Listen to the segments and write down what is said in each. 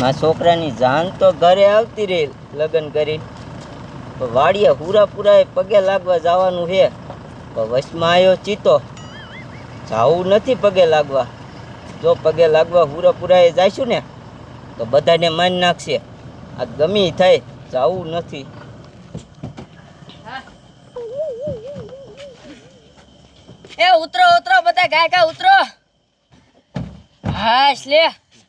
મારા છોકરાની જાન તો ઘરે આવતી રહી, લગ્ન કરી. વાડીએ પૂરા પૂરા પગે લાગવા જવાનું છે પણ વચમાં આવ્યો ચીતો. જાવું નથી પગે લાગવા. જો પગે લાગવા પૂરા પૂરા એ જઈશું ને, તો બધાને માન નાખશે. આ ગમી થાય, જાવું નથી. એ ઉતરો ઉતરો, બધા ગાય ગાય ઉતરો? હાશ લે,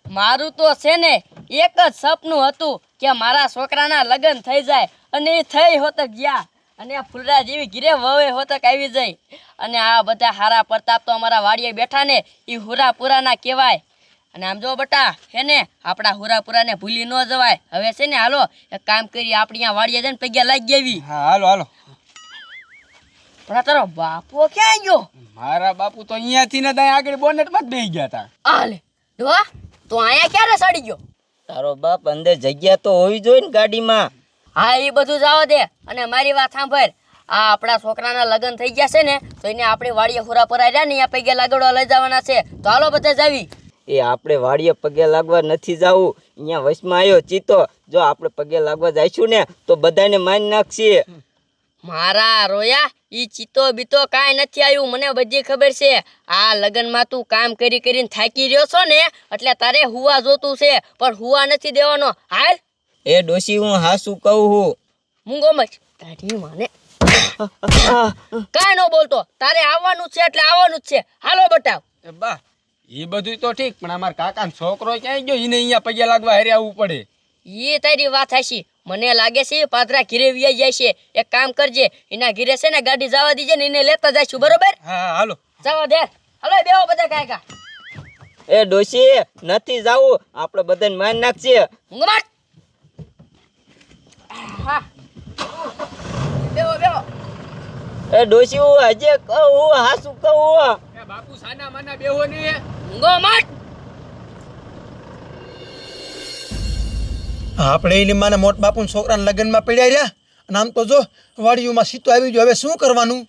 મારું તો છે ને એક જ સપનું હતું કે મારા છોકરાના લગ્ન થઈ જાય. અને એ થઈ હોતક ગયા. અને આ ફૂલડા જેવી ઘીરે વવે હોતક આવી જાય અને આ બધા હારા પ્રતાપ તો અમારા વાડીએ બેઠા ને એ હુરાપુરાના કહેવાય. અને આમ જો બટા હે ને આપણા હુરાપુરાને ભૂલી ન જવાય. હવે છે ને હાલો એક કામ કરી આપણી આ વાડીએ જઈને પગ્યા લાગી આવી હા હાલો હાલો. પણ તારો બાપુ ક્યાં ગયો? મારા બાપુ તો અહીંયાથી ને ત્યાં આગળ બોનેટમાં જ બેસી ગયા હતા હાલે તો અહીંયા ક્યારે સડી ગયો? તારો બાપ અંદર જગ્યા તો હોવી જોઈએ ને ગાડીમાં. હા એ બધું જાવ દે. અને મારી વાત સાંભળ. આ આપણા છોકરાના લગ્ન થઈ ગયા છે ને તો એને આપણે વાડીએ હુરા પર આવ્યા ને પૈકી લાગડવા લઈ જવાના છે. તો હાલો બધા જાવી. એ આપણે વાડીએ પગે લાગવા નથી જાવું. અહીંયા વસમાં આવ્યો ચીતો. જો આપણે પગે લાગવા જઈશું ને તો બધાને માન નાખશે. મારા રોયા ઈ ચીતો બીતો કાંઈ નથી આવ્યું મને બધી ખબર છે. આ લગ્નમાં તું કામ કરી કરીને થાકી રહ્યો છો ને એટલે તારે હુવા જોતું છે. પણ હુવા નથી દેવાનો. હાલ. એ ડોશી હું હાસું કહું હું. મૂંગો મચ તારી માને. કાંઈ ન બોલતો. તારે આવવાનું જ છે એટલે આવવાનું જ છે. હાલો બટાવ. બા એ બધું તો ઠીક પણ અમારા કાકાનો છોકરો ક્યાંય ગયો? એને અહીંયા પગે લાગવા હેરે આવવું પડે. એ તારી વાત હશી મને લાગે છે પાદરા ઘીરે વ્યાઈ જાય છે. એક કામ કરજે એના ઘીરે છે ને ગાડી જવા દીજે ને એને લેતા જઈશું બરોબર? હા હાલો. જવા દે. હાલો બેવો બધા કાંઈ કા એ ડોશી નથી જાવું. આપણે બધાને માન નાખશે હા બેવો બેવો એ ડોશી હું હજે કહું હું હાસું કહું. બાપુ સાના માના બેહો ને ઊંઘો મત આપણે એની માને મોટ બાપુના છોકરાના લગ્નમાં પડ્યા રહ્યા. અને આમ તો જો વાડીઓમાં સીતો આવી ગયો. હવે શું કરવાનું?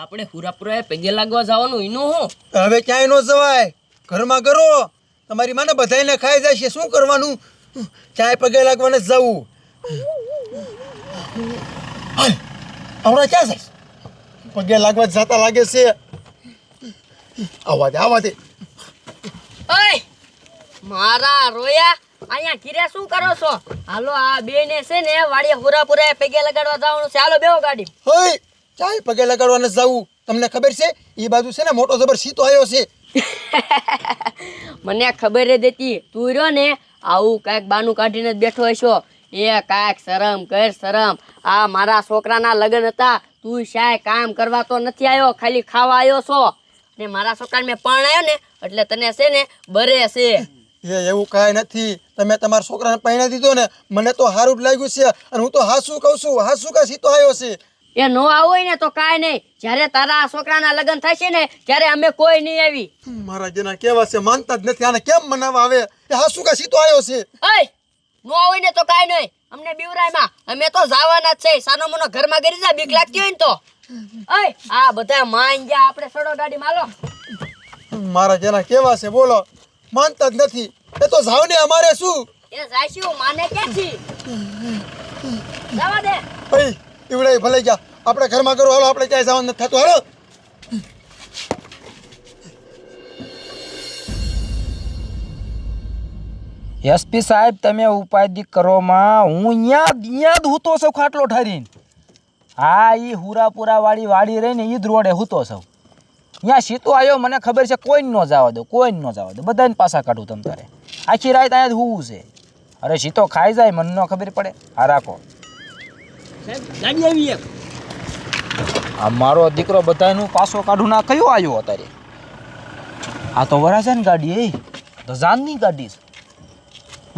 આપણે પૂરાપુરા પગે લાગવા જવાનું એનું હું. હવે ક્યાંય ન જવાય. ઘરમાં કરો તમારી માને બધાને ખાઈ જાય છે. શું કરવાનું? ક્યાંય પગે લાગવાને જવું? હમણાં ક્યાં જાય? પગે લાગવા જતા લાગે છે. આવવા દે આવવા દે મારા રોયા. અહીંયા ઘીરે શું કરો છો? હાલો આ બે ને છે ને વાડીએ હુરાપુરા પગે લગાડવા જવાનું છે. હાલો બેહો ગાડી. હોય ક્યાંય પગે લગાડવાને જવું તમને ખબર છે? એ બાજુ છે ને મોટો જબર સીતો આવ્યો છે. મને ખબર જ હતી. તું રહ્યો ને આવું કાંઈક બાનું કાઢીને જ બેઠો હશો. એ કાંઈક શરમ કર શરમ. આ મારા છોકરાના લગ્ન હતા. તું શાય કામ કરવા તો નથી આવ્યો ખાલી ખાવા આવ્યો છો. ને મારા છોકરાને મેં પણ આવ્યો ને એટલે તને છે ને બરે છે. એ એવું કાંઈ નથી. તમે તમારા છોકરાને પહેરી દીધો ને મને તો સારું જ લાગ્યું છે. અને હું તો હાસું કહું છું? હાસું કા સીતો આવ્યો છે. એ નો આવો ને તો કાંઈ નહીં. જ્યારે તારા છોકરાના લગ્ન થશે ને ત્યારે અમે કોઈ નહીં આવી. મારા જેના કેવા છે માનતા જ નથી. આને કેમ મનાવવા આવે? એ હાસું કા સીતો આવ્યો છે. ઓય નો આવો ને તો કાંઈ નહીં. અમને બીવરાયમાં અમે તો જવાના જ છે. સાનો મનો ઘરમાં ગરી જા બીક લાગતી હોય ને તો. ઓય આ બધા માન ગયા. આપણે સડો ગાડી માલો મારા જેના કેવા છે બોલો. માનતા જ નથી. એ તો જાવ ને અમારે શું? એ જાયશું માને ક્યાંથી? જવા દે. ભાઈ ઈવડે ભલે જા આપણે ઘરમાં કરો હાલો આપણે ક્યાંય જવાનું નથી થતું. હાલો. એસપી સાહેબ તમે ઉપાધિ કરોમાં હું અહીંયા અહીંયા જ હૂતો છું ખાટલો ઠરીને. હા એ હુરાપુરા વાળી વાડી રહીને એ જ રોડે હૂતો છું. અહીંયા સીતો આવ્યો મને ખબર છે કોઈ ન જવા દો કોઈ ન જવા દો. બધાને પાછા કાઢું તમ તારે. આખી રાત અહીંયા જ હોવું છે. અરે સીતો ખાઈ જાય મન ન ખબર પડે. હા રાખો. ગાડી આવી એક. આ મારો દીકરો બધાનું પાછો કાઢું ના કયો આવ્યો અત્યારે? આ તો વરાજાની ગાડી એ. જાનની ગાડી છે.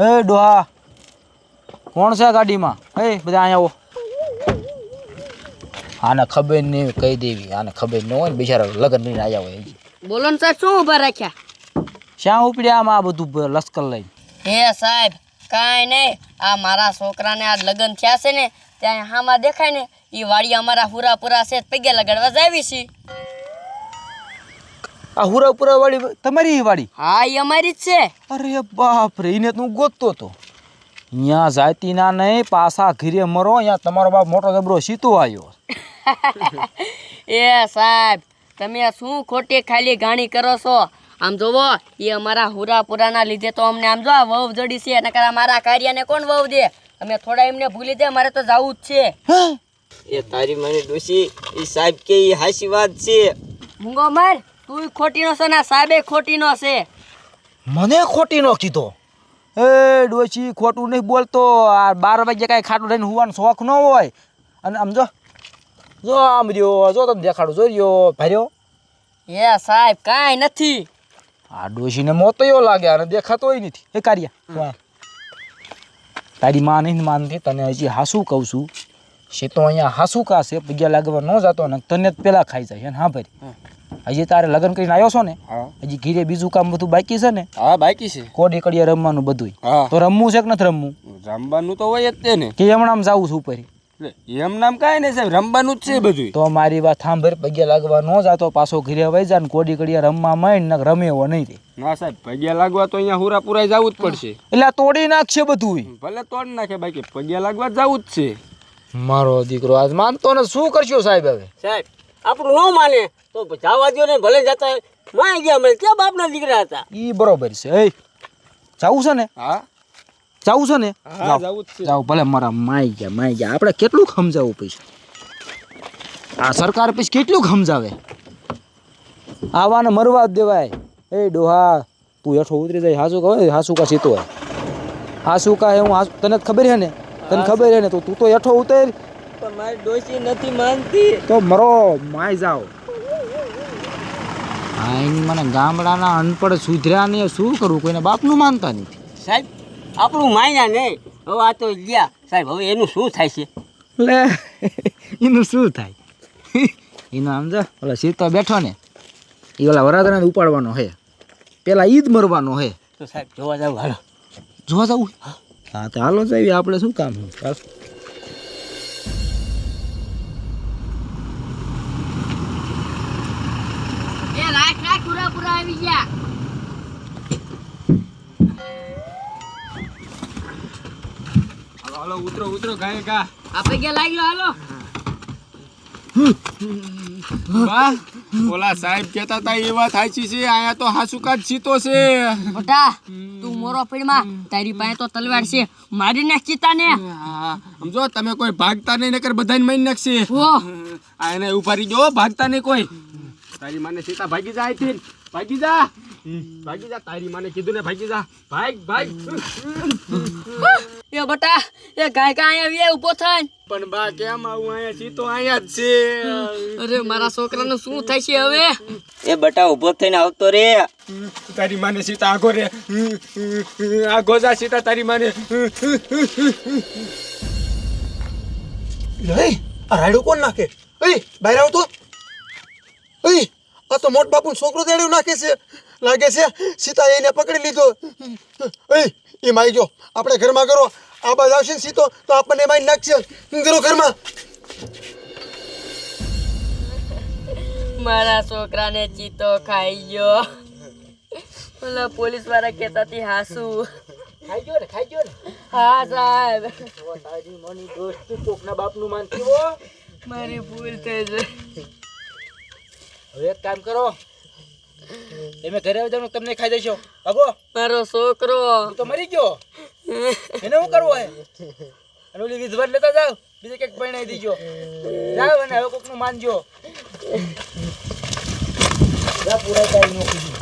એ ડોહા કોણ છે ગાડીમાં? એ બધા અહીંયા આવો. આને ખબર નહીં કહી દેવી. આને ખબર ન હોય ને બિચારા લગ્ન લઈને આવ્યા હોય. બોલો ને સાહેબ શું ઊભા રાખ્યા? શ્યાં ઉપડ્યા આમાં આ બધું લશ્કર લઈ હે સાહેબ કાંઈ નહીં. આ મારા છોકરાને આ લગ્ન થયા છે ને ત્યાં હામાં દેખાય ને એ વાડી અમારા હુરા પુરા છે પગે લગાડવા જાવી છે. આ હુરાપુરા વાડી તમારી વાડી? હા એ અમારી જ છે. અરે બાપ રે એને તું ગોતતો તો. અહીંયા જાતી ના નહીં પાછા ઘીરે મરો અહીંયા તમારો બાપ મોટો જબરો સીતો આવ્યો એ સાહેબ તમે શું ખોટી ખાલી ગાણી કરો છો? આમ જોવો એ અમારા હુરાપુરાના લીધે તો અમને આમ જો આ વહુ જડી છે નકર અમારા કાર્યને કોણ વહુ દે? અમે થોડા એમને ભૂલી દે મારે તો જવું જ છે. એ તારી મને ડોશી એ સાહેબ કે એ હાસી વાત છે. મૂંગો માર તું ખોટીનો છે ને સાહેબે ખોટીનો છે. મને ખોટી નો કીધો? એ ડોશી ખોટું નહીં બોલતો. આ બાર વાગે કાંઈ ખાટું રહીને હોવાનો શોખ ન હોય. અને આમ જો જો આમ રહ્યો જો તમે દેખાડું જો રહ્યો ભર્યો એ સાહેબ કાંઈ નથી. આ ડોશીને મોતયો લાગે અને દેખાતોય નથી. એ કાર્યા તારી માં નહીં માનતી તને હજી હાસું કહું છું. છે તો અહીંયા હાસું કાશે પગ્યા લાગવા ન જતો ને તને જ પેલા ખાઈ જાય હા ભાઈ. હજી તારે લગ્ન કરીને આવ્યો છો ને? હજી ઘીરે બીજું કામ બધું બાકી છે ને? હા બાકી છે. કોડી કડિયા રમવાનું બધું તો રમવું છે કે નથી રમવું? રમવાનું તો હોય જ તે ને. કે હમણાં જાવું છું ઉપર. એમ નામ કાંઈ નહીં સાહેબ રમવાનું જ છે બધું તો મારી વાત સાંભળ પગે લાગવા ન જાતો પાછો ઘરે વહી જા ને કોડી કડિયા રમવા માંડ ને રમે એવો નહીં રે. ના સાહેબ પગ્યા લાગવા તો અહીંયા હુરા પુરાઈ જવું જ પડશે. એટલે તોડી નાખશે બધું ભલે તોડ નાખે બાકી પગે લાગવા જવું જ છે. મારો દીકરો આજ માનતો ને શું કરશો સાહેબ હવે? સાહેબ આપણું ન માને તો જવા દો ને ભલે જતા માં ગયા અમે ક્યાં બાપના દીકરા હતા? ઈ બરોબર છે. એ જવું છે ને? હા? જાવું છે ને. જવું ભલે મારા માઈ ગયા માઈ ગયા. આપણે કેટલું સમજાવવું પછી આ સરકાર પછી કેટલું સમજાવે આવાને મરવા જ દેવાય. એ ડોહા તું હેઠો ઉતરી જાય હાસુ કહે હાસુ કા સીતો હોય. હાસુ કા હે હું તને ખબર હે ને? તને ખબર હે ને? તું તું તો હેઠો ઉતર પણ મારી ડોસી નથી માનતી. તો મરો માય જાઓ. એની મને ગામડાના અનપડ સુધર્યા ને શું કરવું કોઈને બાપનું માનતા નથી. સાહેબ આપણું માયના નહીં. હવે આ તો ગયા સાહેબ હવે એનું શું થાય છે? લે એનું શું થાય? એનું આમ જો ઓલા સીતો બેઠો ને એ ઓલા વરાદરાને ઉપાડવાનો હે. પેલા ઈદ મરવાનો હે. તો સાહેબ જોવા જાવ હાલો. જોવા જવું? હા. તો હાલો જાવી આપણે શું કામ? ચાલ. હાલો ઉતરો ઉતરો ગાય ગા. આપણે ગયા લાગ્યો હાલો. વાહ ઓલા સાહેબ કહેતા હતા એ વાત સાચી છે આયા તો હાસુકા જ છે. મોટા તું મોરો પીડમાં તારી પાસે તો તલવાર છે. મારી નાખ ચિતાને. ને સમજો તમે કોઈ ભાગતા નહીં નકર બધાને મારી નાખશે. ઓ આ એને ઊભા રહી જો ભાગતા નહીં કોઈ. તારી માને સીતા ભાગી જાય અહીંથી ભાગી જા. ભાગી જા તારી માને કીધું ને ભાગી જા. ભાગ ભાગ. એ બટા એ ગાય કા અહીંયા ઊભો થાય. પણ બા કેમ આવું? અહીંયા સીતો અહીંયા જ છે. અરે મારા છોકરાનું શું થાય છે હવે? એ બટા ઊભો થઈને આવતો રે. તારી માને સીતા આગો રે. આગો જા સીતા તારી માને. લઈ આ રાયડું કોણ નાખે? એ બહાર આવ તો. એ આ તો મોટ બાપુ છોકરો તેડ્યું નાખે છે. લાગે છે સીતા એને પકડી લીધો. એ એ માઈ જો આપણે ઘરમાં કરો. આ બાજુ આવશે ને સીતો તો આપણને માઈ નાખશે. કરો ઘરમાં? મારા છોકરાને ચીતો ખાઈ ગયો. ઓલા પોલીસવાળા કહેતા હતી હાસુ. ખાઈ ગયો ને ખાઈ ગયો ને? હા સાહેબ. તારી મની દોસ્ત કોકના બાપનું માનતી હો. મારી ભૂલ થઈ ગઈ. હવે એક કામ કરો. તમે ઘરે આવી જાવ તમને ખાઈ દેશો ભાગો. મારો છોકરો. તો મરી ગયો. એને શું કરવું હે અને ઓલી વિધવા લેતા જાવ બીજે કંઈક પરણાઈ દીજો. જાવ અને હવે કોકનું માનજો. પૂરા તારી નોકરી